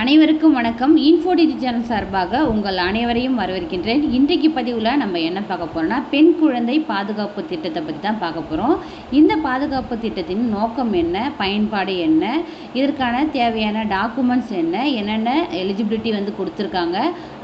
அனைவருக்கும் வணக்கம். இன்ஃபோ டிஜி சேனல் சார்பாக உங்கள் அனைவரையும் வரவேற்கின்றேன். இன்றைக்கு பதிவில் நம்ம என்ன பார்க்க போகிறோம்னா பெண் குழந்தை பாதுகாப்பு திட்டத்தை பற்றி தான் பார்க்க போகிறோம் இந்த பாதுகாப்பு திட்டத்தின் நோக்கம் என்ன? பயன்பாடு என்ன? இதற்கான தேவையான டாக்குமெண்ட்ஸ் என்ன? என்னென்ன எலிஜிபிலிட்டி வந்து கொடுத்துருக்காங்க?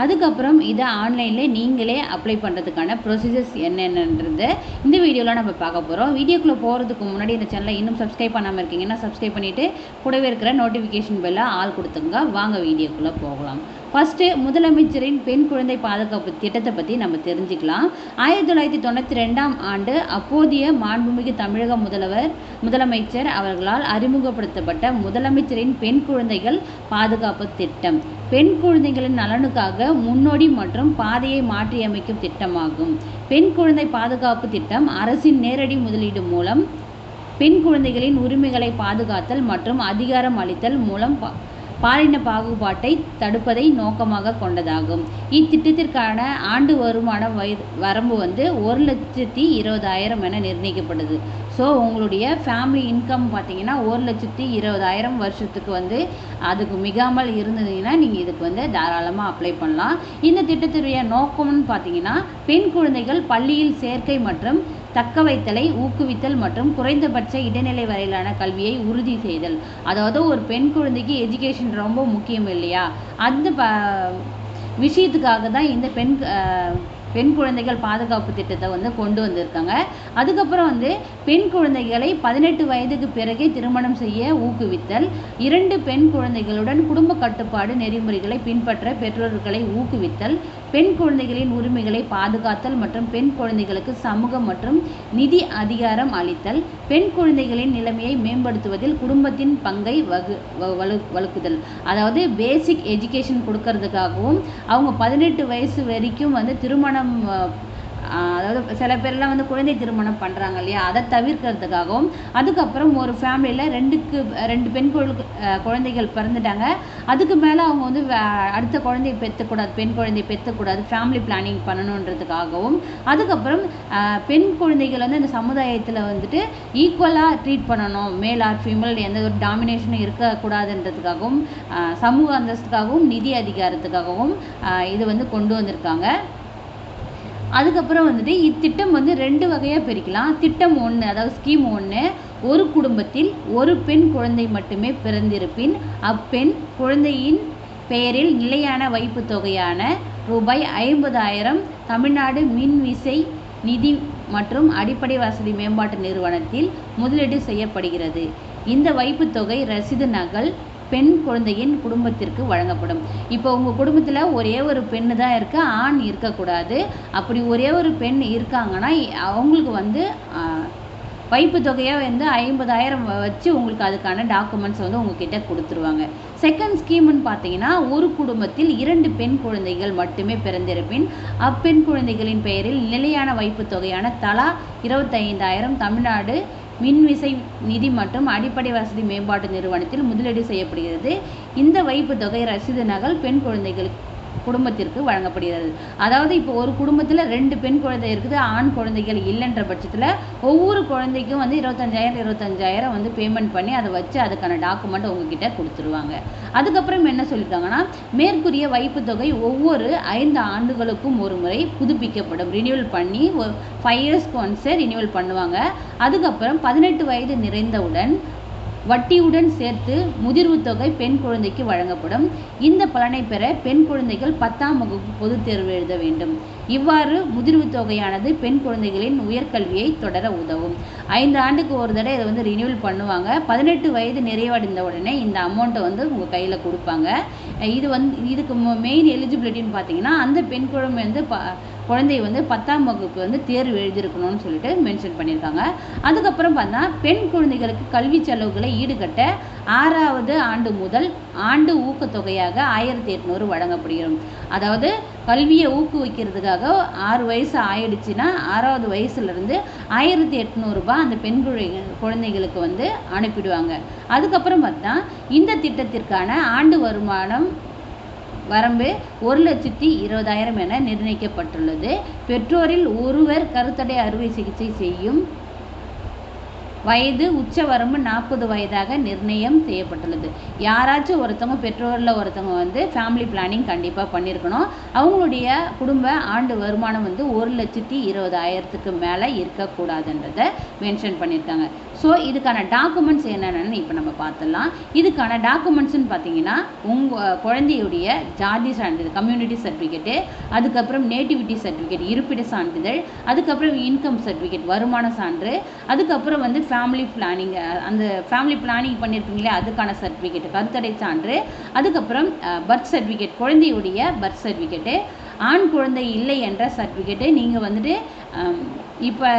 அதுக்கப்புறம் இதை ஆன்லைனில் நீங்களே அப்ளை பண்ணுறதுக்கான ப்ரொசீஜர்ஸ் என்னென்னன்றது இந்த வீடியோவில் நம்ம பார்க்க போகிறோம் வீடியோக்குள்ளே போகிறதுக்கு முன்னாடி இந்த சேனலை இன்னும் சப்ஸ்கிரைப் பண்ணாமல் இருக்கீங்கன்னா சப்ஸ்கிரைப் பண்ணிவிட்டு கூடவே இருக்கிற நோட்டிஃபிகேஷன் பெல்லை ஆள் கொடுத்துங்க வாங்க வீடியோக்குள்ளே போகலாம். ஃபஸ்ட்டு முதலமைச்சரின் பெண் குழந்தை பாதுகாப்பு திட்டத்தை பற்றி நம்ம தெரிஞ்சுக்கலாம். ஆயிரத்தி தொள்ளாயிரத்தி தொண்ணூற்றி ரெண்டாம் ஆண்டு அப்போதைய மாண்புமிகு தமிழக முதல்வர் முதலமைச்சர் அவர்களால் அறிமுகப்படுத்தப்பட்ட முதலமைச்சரின் பெண் குழந்தைகள் பாதுகாப்பு திட்டம். பெண் குழந்தைகளின் நலனுக்காக முன்னோடி மற்றும் பாதையை மாற்றியமைக்கும் திட்டமாகும். பெண் குழந்தை பாதுகாப்பு திட்டம் அரசின் நேரடி முதலீடு மூலம் பெண் குழந்தைகளின் உரிமைகளை பாதுகாத்தல் மற்றும் அதிகாரம் அளித்தல் மூலம் பா- பாலின பாகுபாட்டை தடுப்பதை நோக்கமாக கொண்டதாகும். இத்திட்டத்திற்கான ஆண்டு வருமான வயது வரம்பு வந்து ஒரு லட்சத்தி இருபதாயிரம் என நிர்ணயிக்கப்படுது. ஸோ உங்களுடைய ஃபேமிலி இன்கம் பார்த்தீங்கன்னா ஒரு லட்சத்தி இருபதாயிரம் வருஷத்துக்கு வந்து அதுக்கு மிகாமல் இருந்ததுன்னா நீங்கள் இதுக்கு வந்து தாராளமாக அப்ளை பண்ணலாம். இந்த திட்டத்துடைய நோக்கம்னு பார்த்தீங்கன்னா பெண் குழந்தைகள் பள்ளியில் சேர்க்கை மற்றும் தக்க வைத்தலை ஊக்குவித்தல் மற்றும் குறைந்தபட்ச இடைநிலை வரையிலான கல்வியை உறுதி செய்தல். அதாவது ஒரு பெண் குழந்தைக்கு எஜுகேஷன் ரொம்ப முக்கியம் இல்லையா? அந்த ப விஷயத்துக்காக தான் இந்த பெண் பெண் குழந்தைகள் பாதுகாப்பு திட்டத்தை வந்து கொண்டு வந்திருக்காங்க. அதுக்கப்புறம் வந்து பெண் குழந்தைகளை பதினெட்டு வயதுக்கு பிறகே திருமணம் செய்ய ஊக்குவித்தல் இரண்டு பெண் குழந்தைகளுடன் குடும்ப கட்டுப்பாடு நெறிமுறைகளை பின்பற்ற பெற்றோர்களை ஊக்குவித்தல் பெண் குழந்தைகளின் உரிமைகளை பாதுகாத்தல் மற்றும் பெண் குழந்தைகளுக்கு சமூக மற்றும் நிதி அதிகாரம் அளித்தல் பெண் குழந்தைகளின் நிலைமையை மேம்படுத்துவதில் குடும்பத்தின் பங்கை வகு வ- வலு வலுக்குதல். அதாவது பேசிக் எஜுகேஷன் கொடுக்கறதுக்காகவும் அவங்க பதினெட்டு வயசு வரைக்கும் வந்து திருமணம் திருமணம் அதாவது சில பேர்லாம் வந்து குழந்தை திருமணம் பண்ணுறாங்க இல்லையா? அதை தவிர்க்கிறதுக்காகவும் அதுக்கப்புறம் ஒரு ஃபேமிலியில் ரெண்டுக்கு ரெண்டு பெண் குழு- குழந்தைகள் பிறந்துட்டாங்க. அதுக்கு மேலே அவங்க வந்து அடுத்த குழந்தையை பெற்றக்கூடாது பெண் குழந்தையை பெற்றக்கூடாது ஃபேமிலி பிளானிங் பண்ணணுன்றதுக்காகவும் அதுக்கப்புறம் பெண் குழந்தைகள் வந்து இந்த சமுதாயத்தில் வந்துட்டு ஈக்குவலாக ட்ரீட் பண்ணணும். மேல் ஆர் ஃபீமேல் எந்த ஒரு டாமினேஷனும் இருக்கக்கூடாதுன்றதுக்காகவும் சமூக அந்தஸ்துக்காகவும் நிதி அதிகாரத்துக்காகவும் இது வந்து கொண்டு வந்திருக்காங்க. அதுக்கப்புறம் வந்துட்டு இத்திட்டம் வந்து ரெண்டு வகையாக பிரிக்கலாம். திட்டம் ஒன்று அதாவது ஸ்கீம் ஒன்று ஒரு குடும்பத்தில் ஒரு பெண் குழந்தை மட்டுமே பிறந்திருப்பின் அப்பெண் குழந்தையின் பெயரில் நிலையான வைப்புத் தொகையான ரூபாய் ஐம்பதாயிரம் தமிழ்நாடு மின் விசை நிதி மற்றும் அடிப்படை வசதி மேம்பாட்டு நிறுவனத்தில் முதலீடு செய்யப்படுகிறது. இந்த வைப்புத்தொகை ரசீது நகல் பெண் குழந்தையின் குடும்பத்திற்கு வழங்கப்படும். இப்போ உங்கள் குடும்பத்தில் ஒரே ஒரு பெண்ணு தான் இருக்கு ஆண் இருக்கக்கூடாது. அப்படி ஒரே ஒரு பெண் இருக்காங்கன்னா அவங்களுக்கு வந்து வைப்பு தொகையாக வந்து ஐம்பதாயிரம் வச்சு உங்களுக்கு அதுக்கான டாக்குமெண்ட்ஸ் வந்து உங்ககிட்ட கொடுத்துருவாங்க. செகண்ட் ஸ்கீம்னு பார்த்தீங்கன்னா ஒரு குடும்பத்தில் இரண்டு பெண் குழந்தைகள் மட்டுமே பிறந்திருப்பின். அப்பெண் குழந்தைகளின் பெயரில் நிலையான வைப்பு தொகையான தலா இருபத்தைந்தாயிரம் தமிழ்நாடு மின்விசை நிதி மற்றும் அடிப்படை வசதி மேம்பாட்டு நிறுவனத்தில் முதலீடு செய்யப்படுகிறது. இந்த வைப்பு தொகை ரசீது நகல் பெண் குழந்தைகளுக்கு குடும்பத்திற்கு வழங்கப்படுகிறது. அதாவது இப்போ ஒரு குடும்பத்தில் ரெண்டு பெண் குழந்தை இருக்குது ஆண் குழந்தைகள் இல்லைன்ற பட்சத்தில் ஒவ்வொரு குழந்தைக்கும் வந்து இருபத்தஞ்சாயிரம் இருபத்தஞ்சாயிரம் வந்து பேமெண்ட் பண்ணி அதை வச்சு அதுக்கான டாக்குமெண்ட் உங்ககிட்ட கொடுத்துருவாங்க. அதுக்கப்புறம் என்ன சொல்லியிருக்காங்கன்னா மேற்கூறிய வைப்பு தொகை ஒவ்வொரு ஐந்து ஆண்டுகளுக்கும் ஒரு முறை புதுப்பிக்கப்படும். ரினியூவல் பண்ணி ஃபைவ் இயர்ஸ்க்கு ஒன்ஸே ரினியூவல் பண்ணுவாங்க. அதுக்கப்புறம் பதினெட்டு வயது நிறைந்தவுடன் வட்டியுடன் சேர்த்து முதிர்வு தொகை பெண் குழந்தைக்கு வழங்கப்படும். இந்த பலனை பெற பெண் குழந்தைகள் பத்தாம் வகுப்பு பொதுத் தேர்வு எழுத வேண்டும். இவ்வாறு முதிர்வு தொகையானது பெண் குழந்தைகளின் உயர்கல்வியை தொடர உதவும். ஐந்து ஆண்டுக்கு ஒரு தடவை இதை வந்து ரினியூவல் பண்ணுவாங்க. பதினெட்டு வயது நிறைவடைந்த உடனே இந்த அமௌண்ட்டை வந்து உங்கள் கையில் கொடுப்பாங்க. இது வந்து இதுக்கு மெயின் எலிஜிபிலிட்டின்னு பார்த்தீங்கன்னா அந்த பெண் குழந்தை வந்து ப குழந்தை வந்து பத்தாம் வகுப்பு வந்து தேர்வு எழுதியிருக்கணும்னு சொல்லிட்டு மென்ஷன் பண்ணியிருக்காங்க. அதுக்கப்புறம் பார்த்தா பெண் குழந்தைகளுக்கு கல்வி செலவுகளை ஈடுகட்ட ஆறாவது ஆண்டு முதல் ஆண்டு ஊக்கத்தொகையாக ஆயிரத்தி எட்நூறு வழங்கப்படுகிறது. அதாவது கல்வியை ஊக்குவிக்கிறதுக்காக ஆறு வயசு ஆயிடுச்சுன்னா ஆறாவது வயசுலேருந்து ஆயிரத்தி எட்நூறுபா அந்த பெண் குழந்தை குழந்தைகளுக்கு வந்து அனுப்பிடுவாங்க. அதுக்கப்புறம் பார்த்தா இந்த திட்டத்திற்கான ஆண்டு வருமானம் வரம்பு ஒரு லட்சத்தி இருபதாயிரம் என நிர்ணயிக்கப்பட்டுள்ளது. பெற்றோரில் ஒருவர் கருத்தடை அறுவை சிகிச்சை செய்யும் வயது உச்ச வரம்பு நாற்பது வயதாக நிர்ணயம் செய்யப்பட்டுள்ளது. யாராச்சும் ஒருத்தவங்க பெற்றோரில் ஒருத்தவங்க வந்து ஃபேமிலி பிளானிங் கண்டிப்பாக பண்ணியிருக்கணும் அவங்களுடைய குடும்ப ஆண்டு வருமானம் வந்து ஒரு லட்சத்தி இருபதாயிரத்துக்கு மேலே இருக்கக்கூடாதுன்றதை மென்ஷன் பண்ணியிருக்காங்க ஸோ இதுக்கான டாக்குமெண்ட்ஸ் என்னென்னு இப்போ நம்ம பார்த்துடலாம். இதுக்கான டாக்குமெண்ட்ஸ்னு பார்த்தீங்கன்னா உங்கள் குழந்தையுடைய ஜாதி சான்றிதழ் கம்யூனிட்டி சர்டிஃபிகேட்டு அதுக்கப்புறம் நேட்டிவிட்டி சர்டிஃபிகேட் இருப்பிட சான்றிதழ் அதுக்கப்புறம் இன்கம் சர்டிஃபிகேட் வருமான சான்று அதுக்கப்புறம் வந்து ஃபேமிலி பிளானிங் அந்த ஃபேமிலி பிளானிங் பண்ணியிருப்பீங்களே அதுக்கான சர்டிஃபிகேட் கருத்தடை சான்று அதுக்கப்புறம் பர்த் சர்டிஃபிகேட் குழந்தையுடைய பர்த் சர்டிஃபிகேட்டு ஆண் குழந்தை இல்லை என்ற சர்டிஃபிகேட்டு நீங்கள் வந்துட்டு இப்போ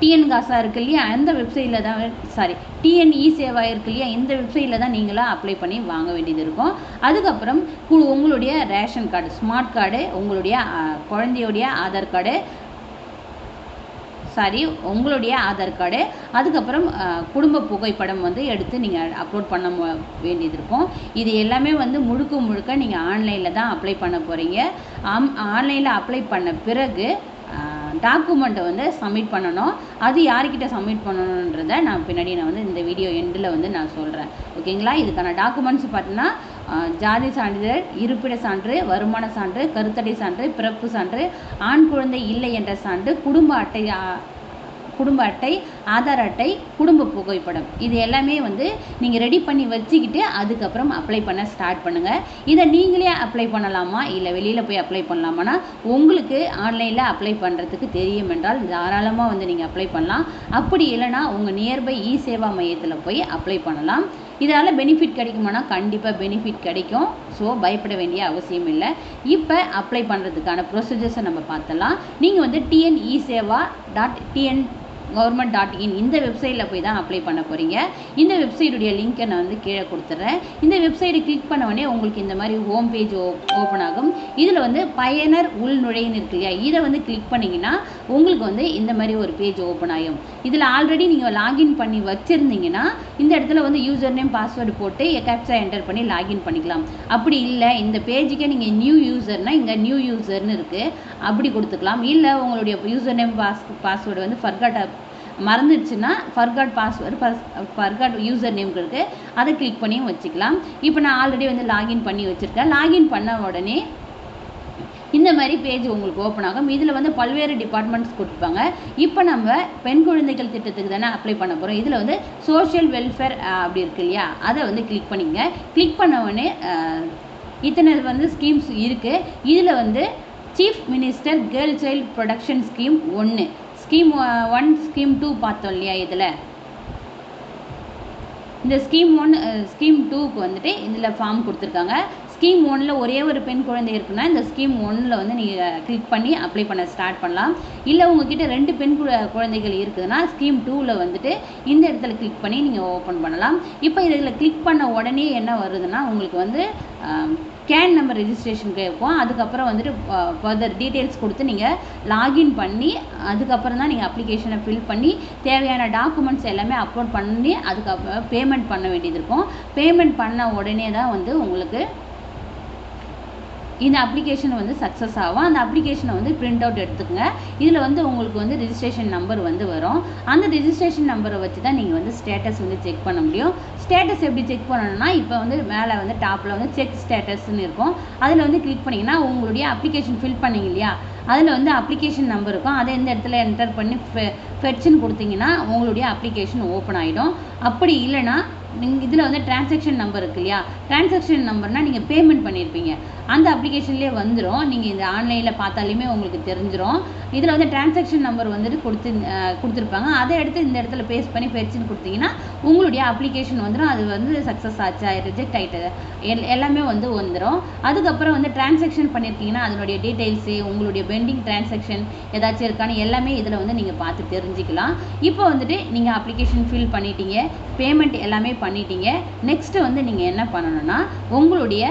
டிஎன் காசாக இருக்கு இல்லையா? அந்த வெப்சைட்டில் தான் சாரி டிஎன்இ சேவா இருக்கு இல்லையா? இந்த வெப்சைட்டில் தான் நீங்களாம் அப்ளை பண்ணி வாங்க வேண்டியது இருக்கும். அதுக்கப்புறம் கு- உங்களுடைய ரேஷன் கார்டு ஸ்மார்ட் கார்டு உங்களுடைய குழந்தையுடைய ஆதார் கார்டு சாரி உங்களுடைய ஆதார் கார்டு அதுக்கப்புறம் குடும்ப புகைப்படம் வந்து எடுத்து நீங்கள் அப்லோட் பண்ண மு- வேண்டியது இருக்கும். இது எல்லாமே வந்து முழுக்க முழுக்க நீங்கள் ஆன்லைனில் தான் அப்ளை பண்ண போகிறீங்க ஆம் ஆன்லைனில் அப்ளை பண்ண பிறகு டாக்குமெண்ட்டை வந்து சப்மிட் பண்ணணும். அது யார்கிட்ட சப்மிட் பண்ணணுன்றதை நான் பின்னாடி நான் வந்து இந்த வீடியோ எண்டில் வந்து நான் சொல்கிறேன் ஓகேங்களா இதுக்கான டாக்குமெண்ட்ஸ் பார்த்தீங்கன்னா ஜாதி சான்றிதழ் இருப்பிட சான்று வருமான சான்று கருத்தடை சான்று பிறப்பு சான்று ஆண் குழந்தை இல்லை என்ற சான்று குடும்ப அட்டை குடும்ப அட்டை ஆதார் அட்டை குடும்ப புகைப்படம். இது எல்லாமே வந்து நீங்கள் ரெடி பண்ணி வச்சுக்கிட்டு அதுக்கப்புறம் அப்ளை பண்ண ஸ்டார்ட் பண்ணுங்கள் இதை நீங்களே அப்ளை பண்ணலாமா? இல்லை வெளியில் போய் அப்ளை பண்ணலாமான்னா உங்களுக்கு ஆன்லைனில் அப்ளை பண்ணுறதுக்கு தெரியும் என்றால் தாராளமாக வந்து நீங்கள் அப்ளை பண்ணலாம். அப்படி இல்லைன்னா உங்கள் நியர்பை இ சேவா மையத்தில் போய் அப்ளை பண்ணலாம். இதனால் பெனிஃபிட் கிடைக்குமானா கண்டிப்பாக பெனிஃபிட் கிடைக்கும். ஸோ பயப்பட வேண்டிய அவசியம் இல்லை. இப்போ அப்ளை பண்ணுறதுக்கான ப்ரொசீஜர்ஸை நம்ம பார்த்தலாம் நீங்கள் வந்து TNE Seva dot TN government dot in இந்த வெப்சைட்டில் போய் தான் அப்ளை பண்ண போகிறீங்க இந்த வெப்சைட்டுடைய லிங்க்கை நான் வந்து கீழே கொடுத்துட்றேன் இந்த வெப்சைட்டை கிளிக் பண்ண உடனே உங்களுக்கு இந்த மாதிரி ஹோம் பேஜ் ஓப்பன் ஆகும். இதில் வந்து பயனர் உள்நுழைன்னு இருக்கு இல்லையா? இதை வந்து கிளிக் பண்ணிங்கன்னா உங்களுக்கு வந்து இந்த மாதிரி ஒரு பேஜ் ஓப்பன் ஆகும் இதில் ஆல்ரெடி நீங்கள் லாகின் பண்ணி வச்சுருந்தீங்கன்னா இந்த இடத்துல வந்து யூசர் நேம் பாஸ்வேர்டு போட்டு கேப்சா என்டர் பண்ணி லாகின் பண்ணிக்கலாம். அப்படி இல்லை இந்த பேஜுக்கே நீங்கள் நியூ யூசர்னால் இங்கே நியூ யூசர்னு இருக்குது அப்படி கொடுத்துக்கலாம். இல்லை உங்களுடைய யூசர் நேம் பாஸ் பாஸ்வேர்டு வந்து forgot மறந்துடுச்சுன்னா forgot password forgot user name இருக்குது அதை கிளிக் பண்ணியும் வச்சுக்கலாம். இப்போ நான் ஆல்ரெடி வந்து லாகின் பண்ணி வச்சுருக்கேன். லாகின் பண்ண உடனே இந்த மாதிரி பேஜ் உங்களுக்கு ஓப்பன் ஆகும். இதில் வந்து பல்வேறு டிபார்ட்மெண்ட்ஸ் கொடுத்துருப்பாங்க இப்போ நம்ம பெண் குழந்தைகள் திட்டத்துக்கு தானே அப்ளை பண்ண போகிறோம் இதில் வந்து சோஷியல் வெல்ஃபேர் அப்படி இருக்கு இல்லையா? அதை வந்து கிளிக் பண்ணிக்கங்க கிளிக் பண்ண உடனே இத்தனை வந்து ஸ்கீம்ஸ் இருக்குது இதில் வந்து chief minister girl child protection scheme ஒன்று ஸ்கீம் ஒன் ஸ்கீம் டூ பார்த்தோம் இல்லையா இதில்? இந்த ஸ்கீம் ஒன் ஸ்கீம் டூக்கு வந்துட்டு இதில் ஃபார்ம் கொடுத்துருக்காங்க. ஸ்கீம் ஒன்னில் ஒரே ஒரு பெண் குழந்தை இருக்குன்னா இந்த ஸ்கீம் ஒன்னில் வந்து நீங்கள் கிளிக் பண்ணி அப்ளை பண்ண ஸ்டார்ட் பண்ணலாம். இல்லை உங்ககிட்ட ரெண்டு பெண் குழந்தைகள் இருக்குதுன்னா ஸ்கீம் டூவில் வந்துட்டு இந்த இடத்துல கிளிக் பண்ணி நீங்கள் ஓப்பன் பண்ணலாம். இப்போ இதில் கிளிக் பண்ண உடனே என்ன வருதுன்னா உங்களுக்கு வந்து கேன் நம்பர் ரெஜிஸ்ட்ரேஷன் கேட்கும் அதுக்கப்புறம் வந்துட்டு ஃபர்தர் டீட்டெயில்ஸ் கொடுத்து நீங்கள் லாகின் பண்ணி அதுக்கப்புறம் தான் நீங்கள் அப்ளிகேஷனை ஃபில் பண்ணி தேவையான டாக்குமெண்ட்ஸ் எல்லாமே அப்லோட் பண்ணி அதுக்கப்புறம் பேமெண்ட் பண்ண வேண்டியது இருக்கும். பேமெண்ட் பண்ண உடனே தான் வந்து உங்களுக்கு இந்த அப்ளிகேஷன் வந்து சக்ஸஸ் ஆகும். அந்த அப்ளிகேஷனை வந்து பிரிண்ட் அவுட் எடுத்துக்கோங்க. இதில் வந்து உங்களுக்கு வந்து ரிஜிஸ்ட்ரேஷன் நம்பர் வந்து வரும். அந்த ரிஜிஸ்ட்ரேஷன் நம்பரை வச்சு தான் நீங்கள் வந்து ஸ்டேட்டஸ் வந்து செக் பண்ண முடியும். ஸ்டேட்டஸ் எப்படி செக் பண்ணணும்னா இப்போ வந்து மேலே வந்து டாப்பில் வந்து செக் ஸ்டேட்டஸ்ன்னு இருக்கும். அதில் வந்து கிளிக் பண்ணிங்கன்னா உங்களுடைய அப்ளிகேஷன் ஃபில் பண்ணிங்க இல்லையா? அதில் வந்து அப்ளிகேஷன் நம்பர் இருக்கும். அதை இந்த இடத்துல என்டர் பண்ணி ஃபெட்ச்னு கொடுத்தீங்கன்னா உங்களுடைய அப்ளிகேஷன் ஓப்பன் ஆகிடும் அப்படி இல்லைன்னா நீங்கள் இதில் வந்து டிரான்சாக்ஷன் நம்பர் இருக்கு இல்லையா? டிரான்சாக்ஷன் நம்பர்னால் நீங்கள் பேமெண்ட் பண்ணியிருப்பீங்க அந்த அப்ளிகேஷன்லேயே வந்துடும் நீங்கள் இந்த ஆன்லைனில் பார்த்தாலுமே உங்களுக்கு தெரிஞ்சிடும் இதில் வந்து டிரான்சாக்ஷன் நம்பர் வந்துட்டு கொடுத்து கொடுத்துருப்பாங்க. அதை எடுத்து இந்த இடத்துல பேஸ்ட் பண்ணி ஃபெட்ச்னு கொடுத்தீங்கன்னா உங்களுடைய அப்ளிகேஷன் வந்துடும் அது வந்து சக்ஸஸ் ஆச்சா ரிஜெக்ட் ஆகிட்டு எல் எல்லாமே வந்து வந்துடும் அதுக்கப்புறம் வந்து டிரான்சாக்ஷன் பண்ணியிருக்கீங்கன்னா அதனுடைய டீட்டெயில்ஸு உங்களுடைய பெண்டிங் டிரான்சாக்ஷன் ஏதாச்சும் இருக்கான்னு எல்லாமே இதில் வந்து நீங்கள் பார்த்து தெரிஞ்சுக்கலாம். இப்போ வந்துட்டு நீங்கள் அப்ளிகேஷன் ஃபில் பண்ணிட்டீங்க. பேமெண்ட் எல்லாமே பண்ணிட்டீங்க. நெக்ஸ்ட் வந்து நீங்கள் என்ன பண்ணணும்னா உங்களுடைய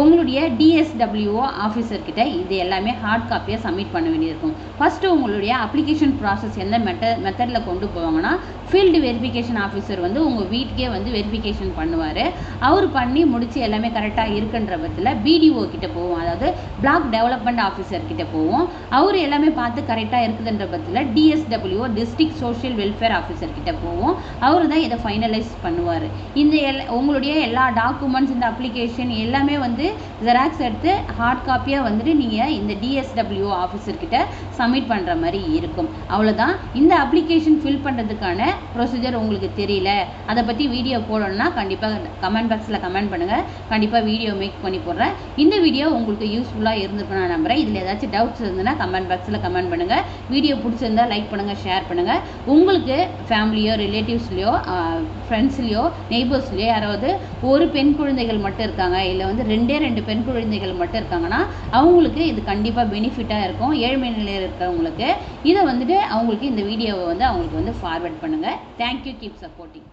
உங்களுடைய டிஎஸ்டபிள்யூஓ ஆஃபீஸர்கிட்ட இது எல்லாமே ஹார்ட் காப்பியாக சப்மிட் பண்ண வேண்டியிருக்கும் ஃபஸ்ட்டு உங்களுடைய அப்ளிகேஷன் ப்ராசஸ் எந்த மெத்த மெத்தடில் கொண்டு போவாங்கன்னா ஃபீல்டு வெரிஃபிகேஷன் ஆஃபீஸர் வந்து உங்கள் வீட்டுக்கே வந்து வெரிஃபிகேஷன் பண்ணுவார். அவர் பண்ணி முடித்து எல்லாமே கரெக்டாக இருக்குன்ற பட்சத்தில் பிடிஓ கிட்ட போவோம். அதாவது பிளாக் டெவலப்மெண்ட் ஆஃபீஸர் கிட்ட போவோம். அவர் எல்லாமே பார்த்து கரெக்டாக இருக்குதுன்ற பட்சத்தில் DSW district social welfare officer கிட்டே போவோம். அவர் தான் இதை ஃபைனலைஸ் பண்ணுவார். இந்த எல் உங்களுடைய எல்லா டாக்குமெண்ட்ஸ் இந்த அப்ளிகேஷன் எல்லாமே வந்து ஜெராக்ஸ் எடுத்து ஹார்ட் காப்பியாக வந்துட்டு நீங்கள் இந்த டிஎஸ்டபிள்யூ ஆஃபீஸர் கிட்ட சப்மிட் பண்ணுற மாதிரி இருக்கும். அவ்வளோதான் இந்த அப்ளிகேஷன் ஃபில் பண்ணுறதுக்கான ப்ரொசீஜர் உங்களுக்கு தெரியல அதை பற்றி வீடியோ போடணும்னா கண்டிப்பாக கமெண்ட் பாக்ஸில் கமெண்ட் பண்ணுங்கள் கண்டிப்பாக வீடியோ மேக் பண்ணி போடுறேன். இந்த வீடியோ உங்களுக்கு யூஸ்ஃபுல்லாக இருந்திருக்கும் நான் நம்புகிறேன் இதில் ஏதாச்சும் டவுட்ஸ் இருந்ததுன்னா கமெண்ட் பாக்ஸில் கமெண்ட் பண்ணுங்கள் வீடியோ பிடிச்சிருந்தா லைக் பண்ணுங்கள் ஷேர் பண்ணுங்கள் உங்களுக்கு ஃபேமிலியோ ரிலேட்டிவ்ஸ்லையோ ஃப்ரெண்ட்ஸ்லையோ நெய்பர்ஸ்லையோ யாராவது ஒரு பெண் குழந்தைகள் மட்டும் இருக்காங்க இல்லை வந்து ரெண்டே ரெண்டு பெண் குழந்தைகள் மட்டும் இருக்காங்கன்னா அவங்களுக்கு இது கண்டிப்பாக பெனிஃபிட்டாக இருக்கும். ஏழ்மை நிலையில் இருக்கிறவங்களுக்கு இதை வந்துட்டு அவங்களுக்கு இந்த வீடியோவை வந்து அவங்களுக்கு வந்து ஃபார்வர்ட் பண்ணுங்கள் தேங்க்யூ கீப் சப்போர்ட்டிங்